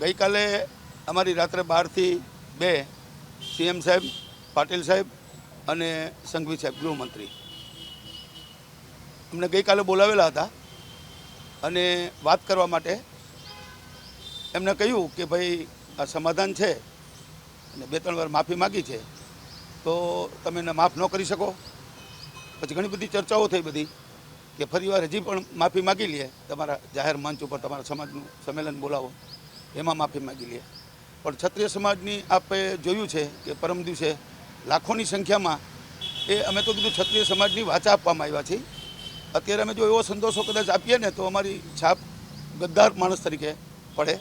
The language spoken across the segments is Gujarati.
ગઈકાલે અમારી રાત્રે બારથી બે સીએમ સાહેબ, પાટીલ સાહેબ અને સંઘવી સાહેબ, ગૃહમંત્રી. અમને ગઈકાલે બોલાવેલા હતા અને વાત કરવા માટે એમને કહ્યું કે ભાઈ આ સમાધાન છે અને બે ત્રણ વાર માફી માગી છે, તો તમે એને માફ ન કરી શકો. પછી ઘણી બધી ચર્ચાઓ થઈ બધી કે ફરીવાર હજી પણ માફી માગી લે તમારા જાહેર મંચ ઉપર તમારા સમાજનું સંમેલન બોલાવો. એમાં માફી માગી લે. પણ ક્ષત્રિય સમાજની આપણે જોયું છે કે પરમ દિવસે લાખોની સંખ્યામાં એ અમે તો કીધું ક્ષત્રિય સમાજની વાચા આપવામાં આવ્યા છીએ. અત્યારે અમે જો એવો સંતોષો કદાચ આપીએ ને તો અમારી છાપ ગદ્દાર માણસ તરીકે પડે.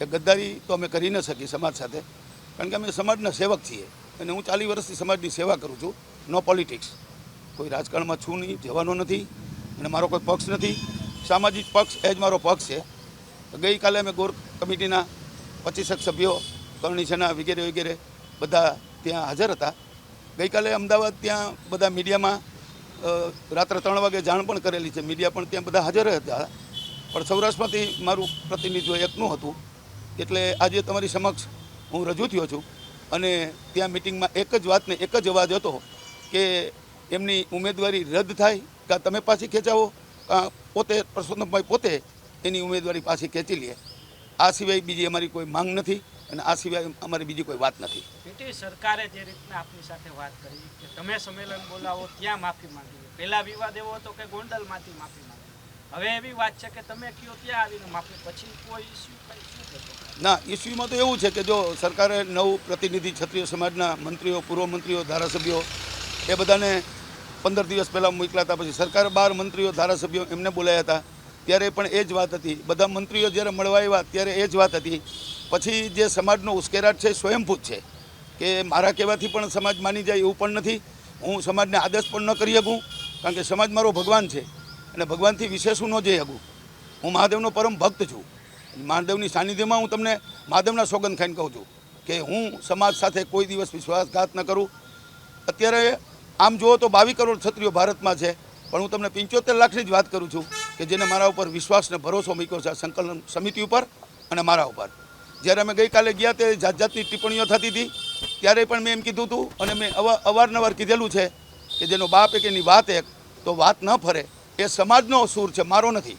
એ ગદ્દારી તો અમે કરી ન શકીએ સમાજ સાથે. કારણ કે અમે સમાજના સેવક છીએ અને હું ચાલીસ વર્ષથી સમાજની સેવા કરું છું. નો પોલિટિક્સ કોઈ રાજકારણમાં છું નહીં, જવાનો નથી અને મારો કોઈ પક્ષ નથી. સામાજિક પક્ષ એ જ મારો પક્ષ છે. ગઈકાલે અમે ગોર કમિટીના પચીસક સભ્યો, કરણી સેના વગેરે વગેરે બધા ત્યાં હાજર હતા. ગઈકાલે અમદાવાદ ત્યાં બધા મીડિયામાં રાત્રે ત્રણ વાગે જાણ પણ કરેલી છે. મીડિયા પણ ત્યાં બધા હાજર હતા. પણ સૌરાષ્ટ્રમાંથી મારું પ્રતિનિધિત્વ એકનું હતું. એટલે આજે તમારી સમક્ષ હું રજૂ થયો છું. અને ત્યાં મિટિંગમાં એક જ વાતને એક જ અવાજ હતો કે એમની ઉમેદવારી રદ થાય કાં તમે પાછી ખેંચાવો? કાં પોતે પરસોત્તમભાઈ પોતે એની ઉમેદવારી પાછી ખેંચી લે? આ સિવાય બીજી અમારી કોઈ માંગ નથી અને આ સિવાય અમારી બીજી કોઈ વાત નથી. સરકારે જે રીતના આપની સાથે વાત કરી કે તમે સંમેલન બોલાવો ત્યાં માફી માંગી પહેલા વિવાદ એવો હતો કે ગોંડલમાંથી માફી માંગી હવે એવી વાત છે કે તમે કયો ત્યાં આવીને માફી પછી કોઈ ઇસ્યુ ના ઇસ્યુમાં તો એવું છે કે જો સરકારે નવ પ્રતિનિધિ ક્ષત્રિય સમાજના મંત્રીઓ પૂર્વ મંત્રીઓ ધારાસભ્યો એ બધાને પંદર દિવસ પહેલાં મોકલ્યા હતા પછી સરકારે બાર મંત્રીઓ ધારાસભ્યો એમને બોલાયા હતા. ત્યારે પણ એ જ વાત હતી. બધા મંત્રીઓ જ્યારે મળવા આવ્યા ત્યારે એ જ વાત હતી. પછી જે સમાજનો ઉશ્કેરાટ છે, સ્વયંભૂત છે કે મારા કહેવાથી પણ સમાજ માની જાય એવું પણ નથી. હું સમાજને આદેશ પણ ન કરી શકું, કારણ કે સમાજ મારો ભગવાન છે અને ભગવાનથી વિશેષ હું ન જઈ શકું. હું મહાદેવનો પરમ ભક્ત છું. મહાદેવની સાનિધ્યમાં હું તમને મહાદેવના સોગંદ ખાઈને કહું છું કે હું સમાજ સાથે કોઈ દિવસ વિશ્વાસઘાત ન કરું. અત્યારે આમ જુઓ તો બાવીસ કરોડ ક્ષત્રિયો ભારતમાં છે, પણ હું તમને પંચોતેર લાખની જ વાત કરું છું. કે જેને મારા ઉપર વિશ્વાસ ને ભરોસો મૂક્યો છે સંકલન સમિતિ ઉપર અને મારા ઉપર. જ્યારે અમે ગઈકાલે ગયા ત્યારે જાત જાતની ટિપ્પણીઓ થતી હતી, ત્યારે પણ મેં એમ કીધું હતું અને મેં અવા, અવારનવાર કીધેલું છે કે જેનો બાપ એક એની વાત એક, તો વાત ન ફરે. એ સમાજનો સૂર છે, મારો નથી.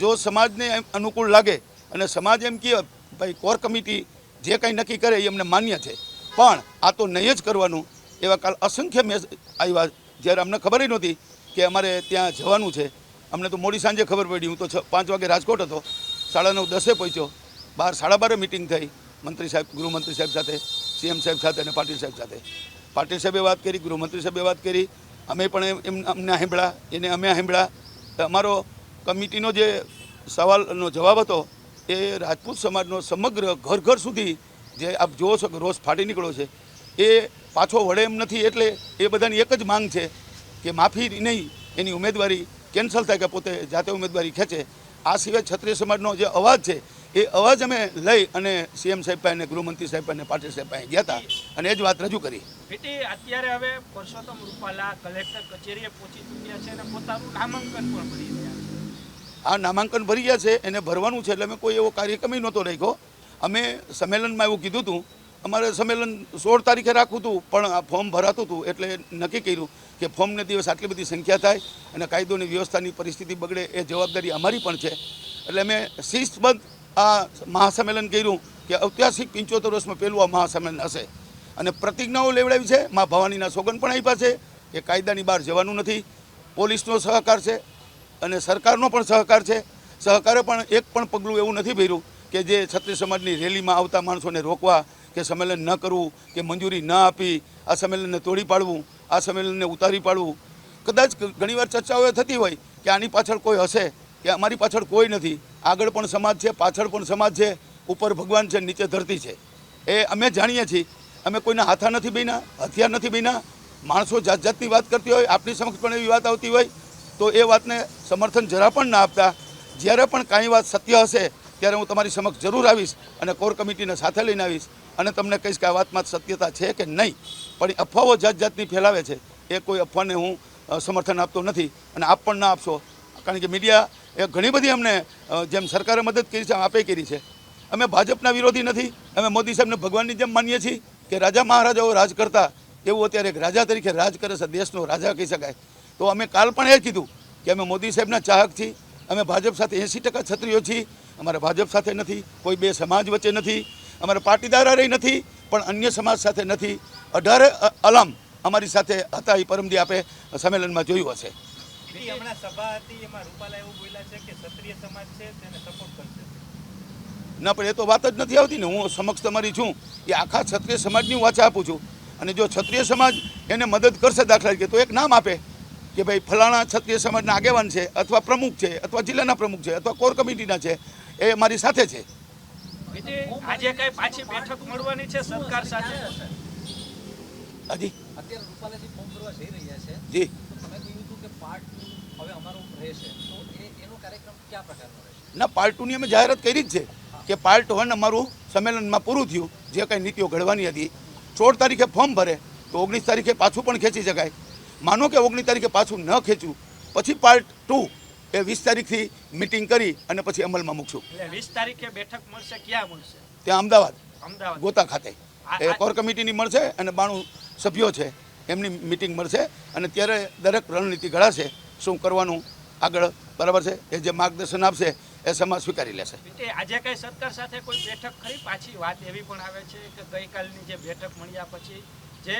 જો સમાજને એમ અનુકૂળ લાગે અને સમાજ એમ કહે ભાઈ, કોર કમિટી જે કંઈ નક્કી કરે એ અમને માન્ય છે. પણ આ તો નહીં જ કરવાનું. એવા કાલ અસંખ્ય મેસ, આવ્યા. જ્યારે અમને ખબર નહોતી કે અમારે ત્યાં જવાનું છે. અમને તો મોડી સાંજે ખબર પડી. હું તો પાંચ વાગે રાજકોટ હતો. સાડા નવ, દસે પહોંચ્યો. બાર સાડા બારે મિટિંગ થઈ. મંત્રી સાહેબ ગૃહમંત્રી સાહેબ સાથે સીએમ સાહેબ સાથે અને પાટીલ સાહેબ સાથે. પાટીલ સાહેબે વાત કરી, ગૃહમંત્રી સાહેબે વાત કરી. અમે પણ એમ અમને સાંભળ્યા. એને અમે હેંભળા અમારો કમિટીનો જે સવાલનો જવાબ હતો, એ રાજપૂત સમાજનો સમગ્ર ઘર ઘર સુધી જે આપ જુઓ છો કે રોષ ફાટી નીકળ્યો છે, એ પાછો વળે એમ નથી. એટલે એ બધાની એક જ માંગ છે કે માફી નહીં, એની ઉમેદવારી કેન્સલ થાય કે પોતે જાતે ઉમેદવારી ખેંચે. આ સિવાય ક્ષત્રિય સમાજનો જે અવાજ છે એ અવાજ અમે લઈ અને સીએમ સાહેબ પાસે ગૃહમંત્રી સાહેબ પાસે પાટીલ સાહેબ પાસે ગયા હતા અને એ જ વાત રજૂ કરી. અત્યારે હવે પરસોત્તમ રૂપાલા કલેક્ટર કચેરીએ પહોંચી ચૂક્યા છે અને પોતાનું નામાંકન પણ ભરી રહ્યા આ નામાંકન ભરી ગયા છે એને ભરવાનું છે એટલે અમે કોઈ એવો કાર્યક્રમ નહોતો રાખ્યો. અમે સંમેલનમાં એવું કીધું હતું અમારે સંમેલન સોળ તારીખે રાખવું હતું, પણ આ ફોર્મ ભરાતું હતું એટલે નક્કી કર્યું કે ફોર્મને દિવસ આટલી બધી સંખ્યા થાય અને કાયદોની વ્યવસ્થાની પરિસ્થિતિ બગડે એ જવાબદારી અમારી પણ છે. એટલે અમે શિસ્તબદ્ધ આ મહાસંમેલન કર્યું કે ઐતિહાસિક પંચોતેર વર્ષમાં પહેલું આ મહાસંમેલન હશે. અને પ્રતિજ્ઞાઓ લેવડાવી છે, મા ભવાનીના સોગન પણ આપ્યા છે કે કાયદાની બહાર જવાનું નથી. પોલીસનો સહકાર છે અને સરકારનો પણ સહકાર છે. સહકારે પણ એક પણ પગલું એવું નથી ભર્યું કે જે છત્રીસ સમાજની રેલીમાં આવતા માણસોને રોકવા કે સંમેલન ન કરવું, કે મંજૂરી ન આપી, આ સંમેલનને તોડી પાડવું, આ સંમેલનને ઉતારી પાડવું. કદાચ ઘણીવાર ચર્ચાઓ થતી હોય કે આની પાછળ કોઈ હશે, કે અમારી પાછળ કોઈ નથી. આગળ પણ સમાજ છે, પાછળ પણ સમાજ છે, ઉપર ભગવાન છે, નીચે ધરતી છે. એ અમે જાણીએ છીએ. અમે કોઈના હાથા નથી બન્યા હથિયાર નથી બન્યા માણસો જાત જાતની વાત કરતી હોય આપણી સમક્ષ પણ એવી વાત આવતી હોય, તો એ વાતને સમર્થન જરા પણ ના આપતા. જ્યારે પણ કાંઈ વાત સત્ય હશે, ત્યારે હું તમારી સમક્ષ જરૂર આવીશ અને કોર કમિટીને સાથે લઈને આવીશ. અને તમને કહીશ કે આ વાતમાં સત્યતા છે કે નહીં, પણ અફવાઓ જાત જાતની ફેલાવે છે. એ કોઈ અફવાને હું સમર્થન આપતો નથી અને આપ પણ ના આપશો. કારણ કે મીડિયા એ ઘણી બધી અમને જેમ સરકારે મદદ કરી છે આપે કરી છે. અમે ભાજપના વિરોધી નથી. અમે મોદી સાહેબને ભગવાનની જેમ માનીએ છીએ કે રાજા મહારાજાઓ રાજ કરતા. એવું અત્યારે એક રાજા તરીકે રાજ કરે છે, દેશનો રાજા કહી શકાય. તો અમે કાલ પણ એ કીધું કે અમે મોદી સાહેબના ચાહક છીએ. અમે ભાજપ સાથે એંસી ટકા છત્રીઓ છીએ. અમારે ભાજપ સાથે નથી. કોઈ બે સમાજ વચ્ચે નથી. અમારે પાટીદાર નથી પણ અન્ય સમાજ સાથે નથી. અઢારે અલમ અમારી સાથે હતા એ પરમદી આપે સંમેલનમાં જોયું હશે. ના પણ એ તો વાત જ નથી આવતી ને હું સમક્ષ તમારી છું. એ આખા ક્ષત્રિય સમાજની વાચા આપું છું. અને જો ક્ષત્રિય સમાજ એને મદદ કરશે દાખલા તરીકે તો એક નામ આપે કે ભાઈ ફલાણા ક્ષત્રિય સમાજના આગેવાન છે અથવા પ્રમુખ છે અથવા જિલ્લાના પ્રમુખ છે અથવા કોર કમિટીના છે એ મારી સાથે છે. બીજી આજે કઈ પાછી બેઠક મળવાની છે સરકાર સાથે? હાજી. અત્યારે રૂપાલાજી ફોર્મ ભરવા જઈ રહ્યા છે. જી. તમે કહ્યું હતું કે પાર્ટ હવે અમારું રહેશે. તો એનો કાર્યક્રમ કયા પ્રકારનો રહેશે? ના પાર્ટ ટુની અમે જાહેરાત કરી જ છે કે પાર્ટ વન અમારું સંમેલનમાં પૂરું થયું. જે કંઈ નીતિઓ ઘડવાની હતી. સોળ તારીખે ફોર્મ ભરે તો ઓગણીસ તારીખે પાછું પણ ખેંચી શકાય. માનો કે ઓગણીસ તારીખે પાછું ન ખેંચ્યું. પછી પાર્ટ ટુ એ વીસ તારીખથી મિટિંગ કરી અને પછી અમલમાં મૂકશું. વીસ તારીખે બેઠક મળશે ક્યાં મળશે? ત્યાં અમદાવાદ અમદાવાદ. ગોતા ખાતે. એ કોર કમિટીની મળશે અને બાણું સભ્યો છે એમની મિટિંગ મળશે અને ત્યારે દરેક રણનીતિ ઘડાશે શું કરવાનું આગળ બરાબર છે? એ જે માર્ગદર્શન આપશે એ સમાજ સ્વીકારી લેશે. આજે કઈ સરકાર સાથે કોઈ બેઠક ખરી? પાછી વાત એવી પણ આવે છે કે ગઈકાલની જે બેઠક મળ્યા પછી જે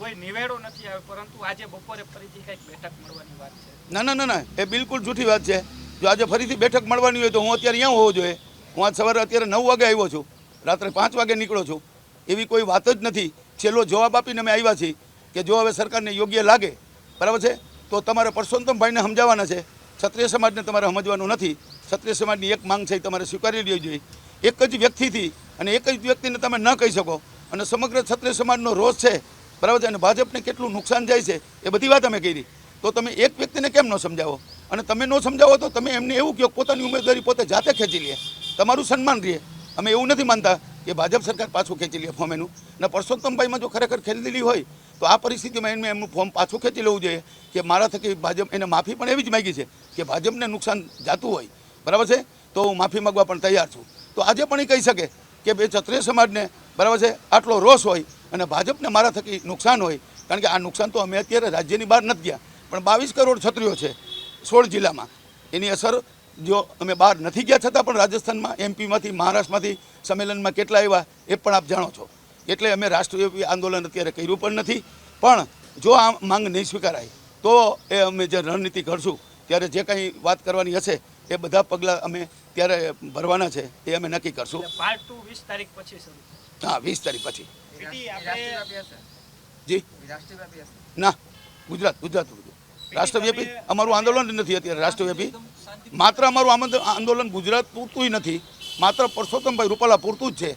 કોઈ નિવેડો નથી પરંતુ બપોરે બેઠક મળવાની વાત ના ના ના ના, એ બિલકુલ જૂઠી વાત છે. જો આજે ફરીથી બેઠક મળવાની હોય તો હું અત્યારે અહીંયા હોવો જોઈએ. હું આજ સવારે અત્યારે નવ વાગે આવ્યો છું. રાત્રે પાંચ વાગે નીકળો છું. એવી કોઈ વાત જ નથી. છેલ્લો જવાબ આપીને અમે આવ્યા છીએ કે જો હવે સરકારને યોગ્ય લાગે, બરાબર છે? તો તમારે પરસોત્તમભાઈને સમજાવવાના છે. ક્ષત્રિય સમાજને તમારે સમજવાનું નથી. ક્ષત્રિય સમાજની એક માંગ છે એ તમારે સ્વીકારી લેવી જોઈએ. એક જ વ્યક્તિથી અને એક જ વ્યક્તિને તમે ન કહી શકો. અને સમગ્ર ક્ષત્રિય સમાજનો રોષ છે બરાબર છે? અને ભાજપને કેટલું નુકસાન જાય છે એ બધી વાત અમે કરી. તો તમે એક વ્યક્તિને કેમ ન સમજાવો? અને તમે ન સમજાવો તો તમે એમને એવું કહો પોતાની ઉમેદવારી પોતે જાતે ખેંચી લે. તમારું સન્માન રહે. અમે એવું નથી માનતા કે ભાજપ સરકાર પાછું ખેંચી લે ફોર્મ એનું. અને પરસોત્તમભાઈમાં જો ખરેખર ખેલેલી હોય, તો આ પરિસ્થિતિમાં એમને એમનું ફોર્મ પાછું ખેંચી લેવું જોઈએ કે મારા થકી ભાજપ એને માફી પણ એવી જ માગી છે કે ભાજપને નુકસાન જાતું હોય. બરાબર છે? તો હું માફી માગવા પણ તૈયાર છું. તો આજે પણ એ કહી શકે કે બે ક્ષત્રિય સમાજને બરાબર છે? આટલો રોષ હોય અને ભાજપને મારા થકી નુકસાન હોય કારણ કે આ નુકસાન તો અમે અત્યારે રાજ્યની બહાર નથી ગયા પણ બાવીસ કરોડ છત્રીઓ છે સોળ જિલ્લામાં. એની અસર જો અમે બહાર નથી ગયા છતાં પણ રાજસ્થાનમાં એમપીમાંથી મહારાષ્ટ્રમાંથી સંમેલનમાં કેટલા આવ્યા એ પણ આપ જાણો છો. એટલે અમે રાષ્ટ્રવ્યાપી આંદોલન અત્યારે કર્યું પણ નથી. પણ જો આ માંગ નહીં સ્વીકારાય તો એ અમે જે રણનીતિ ઘડશું ત્યારે જે કંઈ વાત કરવાની હશે એ બધા પગલાં અમે ત્યારે ભરવાના છે એ અમે નક્કી કરશું. પાર્ટ ટુ વીસ તારીખ પછી હા વીસ તારીખ પછી. જી. ના ગુજરાત ગુજરાત રાષ્ટ્રવ્યાપી અમારું આંદોલન નથી અત્યારે રાષ્ટ્રવ્યાપી. માત્ર અમારું આંદોલન ગુજરાત પૂરતું નથી માત્ર પરસોત્તમભાઈ રૂપાલા પૂરતું જ છે.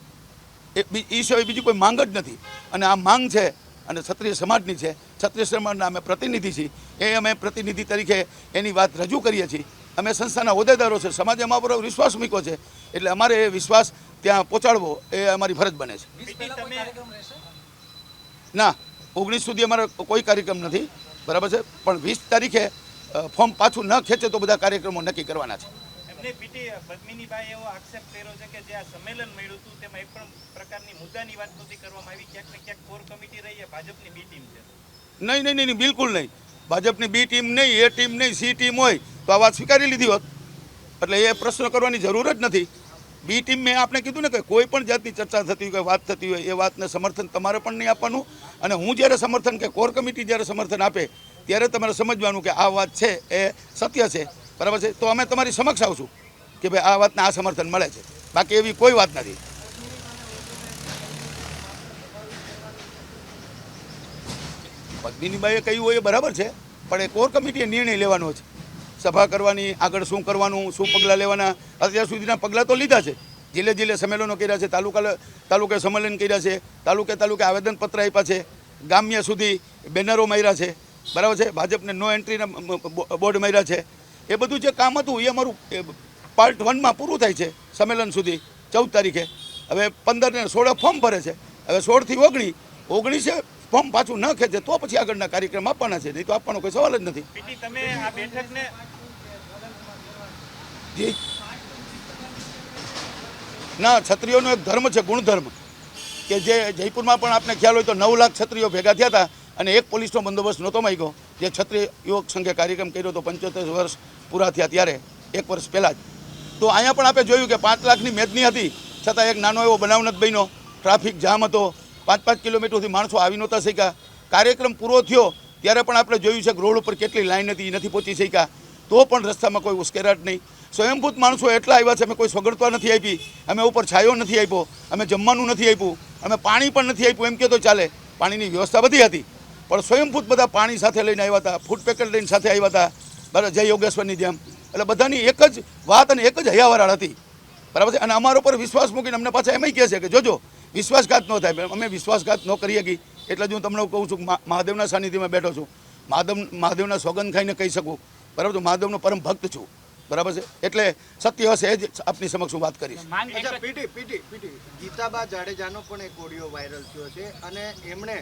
એ સિવાય બીજી કોઈ માંગ જ નથી. અને આ માંગ છે અને ક્ષત્રિય સમાજની છે. ક્ષત્રિય સમાજના અમે પ્રતિનિધિ છીએ. એ અમે પ્રતિનિધિ તરીકે એની વાત રજૂ કરીએ છીએ. અમે સંસ્થાના હોદ્દેદારો છે સમાજ અમારા પર વિશ્વાસ મૂક્યો છે. એટલે અમારે એ વિશ્વાસ ત્યાં પહોંચાડવો એ અમારી ફરજ બને છે. ના ઓગણીસ સુધી અમારો કોઈ કાર્યક્રમ નથી. બરાબર છે? પણ વીસ તારીખે ફોર્મ પાછું ન ખેંચે તો બધા કાર્યક્રમો નક્કી કરવાના છે. એમને પીટી પદ્મિનીભાઈ એવો આક્ષેપ કર્યો છે કે જે આ સંમેલન મળ્યું હતું તેમાં એક પણ પ્રકારની મુદ્દાની વાત નહોતી કરવામાં આવી. ક્યાંક ને ક્યાંક કોર કમિટી રહી એ ભાજપની બી ટીમ છે. નહીં નહીં નહીં, બિલકુલ નહીં. ભાજપની બી ટીમ નહીં એ ટીમ નહીં સી ટીમ હોય તો આ વાત સ્વીકારી લીધી હોત. એટલે એ પ્રશ્ન કરવાની જરૂર જ નથી. બી ટીમ મેં આપણે કીધું ને કે કોઈ પણ જાતની ચર્ચા થતી હોય, વાત થતી હોય, એ વાતને સમર્થન તમારે પણ નહીં આપવાનું. અને હું જ્યારે સમર્થન કે કોર કમિટી જ્યારે સમર્થન આપે, ત્યારે તમારે સમજવાનું કે આ વાત છે, એ સત્ય છે. બરાબર છે? તો અમે તમારી સમક્ષ આવશું કે ભાઈ આ વાતને આ સમર્થન મળે છે. બાકી એવી કોઈ વાત નથી. પદ્મિનીબાઈએ કહ્યું હોય એ બરાબર છે, પણ એ કોર કમિટીએ નિર્ણય લેવાનો છે. સભા કરવાની, આગળ શું કરવાનું, શું પગલાં લેવાના, અત્યાર સુધીના પગલાં તો લીધા છે. જિલ્લે જિલ્લે સંમેલનો કર્યા છે તાલુકા તાલુકે સંમેલન કર્યા છે, તાલુકે તાલુકે આવેદનપત્ર આપ્યા છે, ગામ્ય સુધી બેનરો માર્યા છે. બરાબર છે? ભાજપને નો એન્ટ્રીના બોર્ડ માર્યા છે. એ બધું જે કામ હતું, એ અમારું પાર્ટ વનમાં પૂરું થાય છે, સંમેલન સુધી, ચૌદ તારીખે. હવે પંદર ને સોળે ફોર્મ ભરે છે. હવે સોળથી ઓગણી, ઓગણીસે ફોર્મ પાછું ન ખેંચે, તો પછી આગળના કાર્યક્રમ આપવાના છે, નહીં તો આપવાનો કોઈ સવાલ જ નથી. તમે આ બેઠકને ના, ક્ષત્રિયોનો એક ધર્મ છે, ગુણધર્મ. કે જે જયપુરમાં પણ આપને ખ્યાલ હોય તો નવ લાખ ક્ષત્રિયો ભેગા થયા હતા અને એક પોલીસનો બંદોબસ્ત નહોતો માગ્યો. જે ક્ષત્રિય યુવક સંઘે કાર્યક્રમ કર્યો હતો, પંચોતેર વર્ષ પૂરા થયા ત્યારે, એક વર્ષ પહેલાં જ. તો અહીંયા પણ આપણે જોયું કે પાંચ લાખની મેદની હતી, છતાં એક નાનો એવો બનાવ નથી બન્યો. ટ્રાફિક જામ હતો પાંચ પાંચ કિલોમીટર સુધી માણસો આવી નહોતા શક્યા. કાર્યક્રમ પૂરો થયો, ત્યારે પણ આપણે જોયું છે કે રોડ ઉપર કેટલી લાઈન હતી નથી પહોંચી શક્યા. તો પણ રસ્તામાં કોઈ ઉશ્કેરાટ નહીં. સ્વયંભૂત માણસો એટલા આવ્યા છે, અમે કોઈ સગડતા નથી આપી. અમે ઉપર છાયો નથી આપ્યો. અમે જમવાનું નથી આપ્યું. અમે પાણી પણ નથી આપ્યું. એમ કે તો ચાલે. પાણીની વ્યવસ્થા બધી હતી. પણ સ્વયંભૂત બધા પાણી સાથે લઈને આવ્યા હતા. ફૂડ પેકેટ લઈને સાથે આવ્યા હતા. બરાબર, જય યોગેશ્વરની જેમ. એટલે બધાની એક જ વાત અને એક જ હૈયાવરાળ હતી. બરાબર છે? અને અમારા ઉપર વિશ્વાસ મૂકીને અમને પાછા એમ કહે છે કે, જોજો, વિશ્વાસઘાત ન થાય. અમે વિશ્વાસઘાત ન કરી શકી એટલે જ હું તમને કહું છું મહાદેવના સાનિધ્યમાં બેઠો છું. મહાદેવ, મહાદેવના સોગંદ ખાઈને કહી શકું. બરાબર? તો મહાદેવનો પરમ ભક્ત છું. બરાબર છે? એટલે સત્ય હશે જ આપની સમક્ષ હું વાત કરીશ. અચ્છા પીટી પીટી પીટી. ગીતાબા જાડેજાનો પણ એક ઓડિયો વાયરલ થયો છે અને એમણે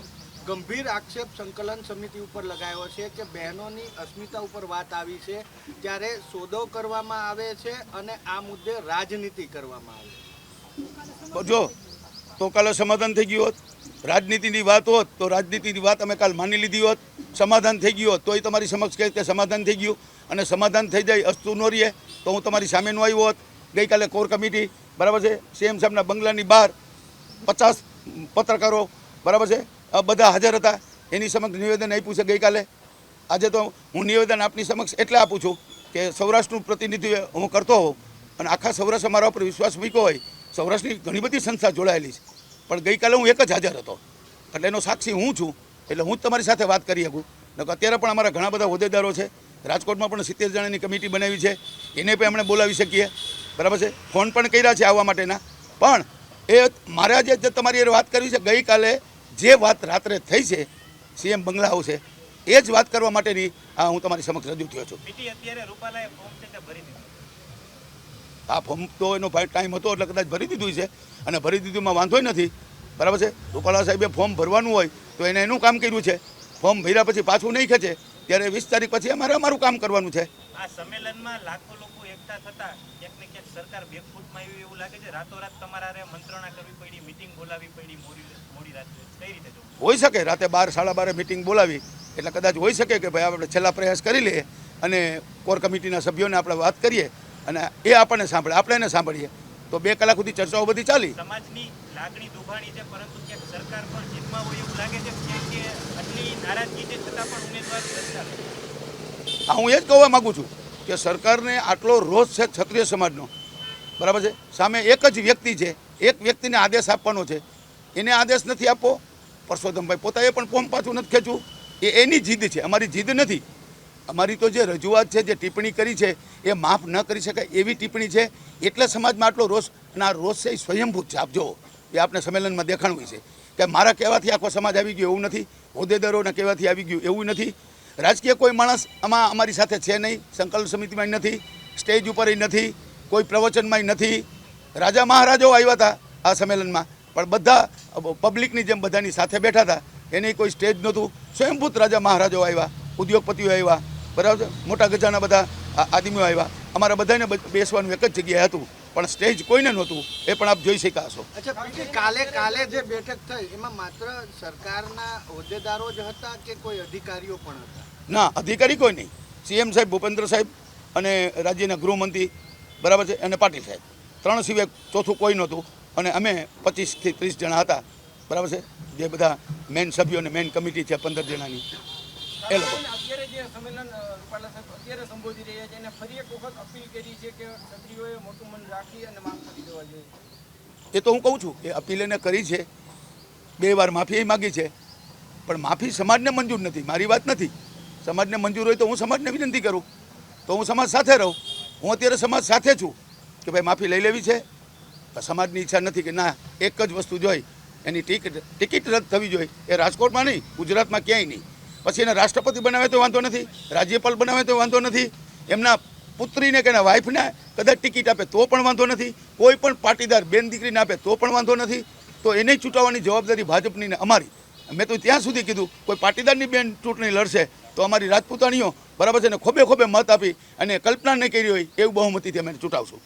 ગંભીર આક્ષેપ સંકલન સમિતિ ઉપર લગાવ્યો છે કે બહેનોની અસ્મિતા ઉપર વાત આવી છે ત્યારે સોદો કરવામાં આવે છે અને આ મુદ્દે રાજનીતિ કરવામાં આવે છે. તો જો તો કાલે સમાધાન થઈ ગયું હોત. રાજનીતિની વાત હોત તો રાજનીતિની વાત અમે કાલ માની લીધી હોત. સમાધાન થઈ ગયું હોત તોય તમારી સમક્ષ કહે કે સમાધાન થઈ ગયું. અને સમાધાન થઈ જાય, અસ્તુ ન રહીએ તો હું તમારી સામે આવ્યો હોત. ગઈકાલે કોર કમિટી, બરાબર છે, સીએમ સાહેબના બંગલાની બહાર પચાસ પત્રકારો, બરાબર છે બધા હાજર હતા. એની સમક્ષ નિવેદન આપ્યું છે ગઈકાલે. આજે તો હું નિવેદન આપની સમક્ષ એટલે આપું છું કે સૌરાષ્ટ્રનું પ્રતિનિધિત્વ હું કરતો હોઉં. અને આખા સૌરાષ્ટ્ર મારા ઉપર વિશ્વાસ મૂક્યો હોય. સૌરાષ્ટ્રની ઘણી બધી સંસ્થા જોડાયેલી છે. પણ ગઈકાલે હું એક જ હાજર હતો. એટલે એનો સાક્ષી હું છું. એટલે હું જ તમારી સાથે વાત કરી શકું. નકર અત્યારે પણ અમારા ઘણા બધા હોદ્દેદારો છે. રાજકોટમાં પણ સિત્તેર જણાની કમિટી બનાવી છે. એને પણ એમણે બોલાવી શકીએ. બરાબર છે? ફોન પણ કર્યા છે આવવા માટેના. પણ એ મારા જે તમારી એ વાત કરવી છે. ગઈકાલે જે વાત રાત્રે થઈ છે, સીએમ બંગલા હાઉસે એ જ વાત કરવા માટેની હું તમારી સમક્ષ રજૂ થયો છું પીટી અત્યારે રૂપાલાએ ફોર્મ છે તે ભરી દીધું આ ફોર્મ તો એનો ટાઈમ હતો એટલે કદાચ ભરી દીધું છે. અને ભરી દીધુંમાં વાંધો નથી. બરાબર છે? રૂપાલા સાહેબે ફોર્મ ભરવાનું હોય તો એને એનું કામ કર્યું છે. ફોર્મ ભર્યા પછી પાછું નહીં ખેંચે. ત્યારે વીસ તારીખ પછી અમારે અમારું કામ કરવાનું છે. આ સંમેલનમાં લાખો લોકો એકઠા થતા ક્યાંક ને ક્યાંક સરકાર બેકફૂટમાં આવ્યું એવું લાગે છે. રાતોરાત તમારે મંત્રણા કરવી પડી મિટિંગ બોલાવી પડી મોડી મોડી રાત્રે કઈ રીતે હોઈ શકે. રાતે બાર સાડા બારે મિટિંગ બોલાવી. એટલે કદાચ હોઈ શકે કે ભાઈ આપણે છેલ્લા પ્રયાસ કરી લઈએ અને કોર કમિટીના સભ્યોને આપણે વાત કરીએ. અને એ આપણને સાંભળે આપણે એને સાંભળીએ. તો બે કલાક સુધી ચર્ચાઓ બધી ચાલી. સમાજની લાગણી દુભાણી છે પરંતુ ક્યાંક સરકાર પણ જીતમાં હોય એવું લાગે છે કે કે આટલી નારાજગી છે છતાં પણ ઉમેદવાર રસ્તા હું એ જ કહેવા માગું છું કે સરકારને આટલો રોષ છે ક્ષત્રિય સમાજનો. બરાબર છે? સામે એક જ વ્યક્તિ છે એક વ્યક્તિને આદેશ આપવાનો છે. એને આદેશ નથી આપવો. પરસોત્તમભાઈ પોતાએ પણ કોમ પાછું નથી ખેંચવું એ એની જીદ છે અમારી જીદ નથી. અમારી તો જે રજૂઆત છે જે ટિપ્પણી કરી છે એ માફ ન કરી શકાય એવી ટિપ્પણી છે. એટલે સમાજમાં આટલો રોષ અને આ રોષ છે એ સ્વયંભૂત છે. આપ જુઓ, એ આપણે સંમેલનમાં દેખાણું છે કે મારા કહેવાથી આખો સમાજ આવી ગયો એવું નથી. હોદ્દેદારોના કહેવાથી આવી ગયું એવું નથી. રાજકીય કોઈ માણસ આમાં અમારી સાથે છે નહીં સંકલ્પ સમિતિમાં નથી, સ્ટેજ ઉપર નથી, કોઈ પ્રવચનમાં નથી. રાજા મહારાજાઓ આવ્યા હતા આ સંમેલનમાં, પણ બધા પબ્લિકની જેમ બધાની સાથે બેઠા હતા. એની કોઈ સ્ટેજ નહોતું. સ્વયંભૂત રાજા મહારાજાઓ આવ્યા, ઉદ્યોગપતિઓ આવ્યા, બરાબર મોટા ગજાના બધા આદમીઓ આવ્યા. અમારા બધાને બેસવાનું એક જ જગ્યાએ હતું. પણ સ્ટેજ કોઈને નહોતું. એ પણ આપ જોઈ શકાશો કાલે કાલે જે બેઠક થઈ એમાં માત્ર સરકારના હોદ્દેદારો જ હતા કે કોઈ અધિકારીઓ પણ હતા? ના અધિકારી કોઈ નહીં. સીએમ સાહેબ ભૂપેન્દ્ર સાહેબ અને રાજ્યના ગૃહમંત્રી બરાબર છે અને પાટીલ સાહેબ. ત્રણ સિવાય ચોથું કોઈ નહોતું. અને અમે પચીસથી ત્રીસ જણા હતા. બરાબર છે? જે બધા મેન સભ્યો અને મેન કમિટી છે પંદર જણાની. એ લોકો. અત્યારે જે સંમેલન રૂપાલા સાહેબ અત્યારે સંબોધી રહ્યા છે એને ફરી એક વખત અપીલ કરી છે કે ક્ષત્રિયોએ મોટું મન રાખી અને માફ કરી દેવા જોઈએ. એ તો હું કહું છું કે અપીલ એને કરી છે. બે વાર માફી એ માગી છે પણ માફી સમાજને મંજૂર નથી. મારી વાત નથી. સમાજને મંજૂર હોય તો હું સમાજને વિનંતી કરું. તો હું સમાજ સાથે રહું. હું અત્યારે સમાજ સાથે છું કે ભાઈ માફી લઈ લેવી છે. સમાજની ઈચ્છા નથી કે ના એક જ વસ્તુ જોઈ. એની ટિકિટ ટિકિટ રદ થવી જોઈએ. એ રાજકોટમાં નહીં ગુજરાતમાં ક્યાંય નહીં. પછી એને રાષ્ટ્રપતિ બનાવે તો વાંધો નથી, રાજ્યપાલ બનાવે તો વાંધો નથી, એમના પુત્રીને કે એના વાઈફને કદાચ ટિકિટ આપે તો પણ વાંધો નથી, કોઈ પણ પાટીદાર બેન દીકરીને આપે તો પણ વાંધો નથી. તો એને ચૂંટાવવાની જવાબદારી ભાજપની અમારી. મેં તો ત્યાં સુધી કીધું, કોઈ પાટીદારની બેન ચૂંટણી લડશે તો અમારી રાજપૂતાણીઓ બરાબર છે ખોબે ખોબે મત આપી અને કલ્પના નહીં કરી હોય એવું બહુમતીથી અમે ચૂંટાવશું.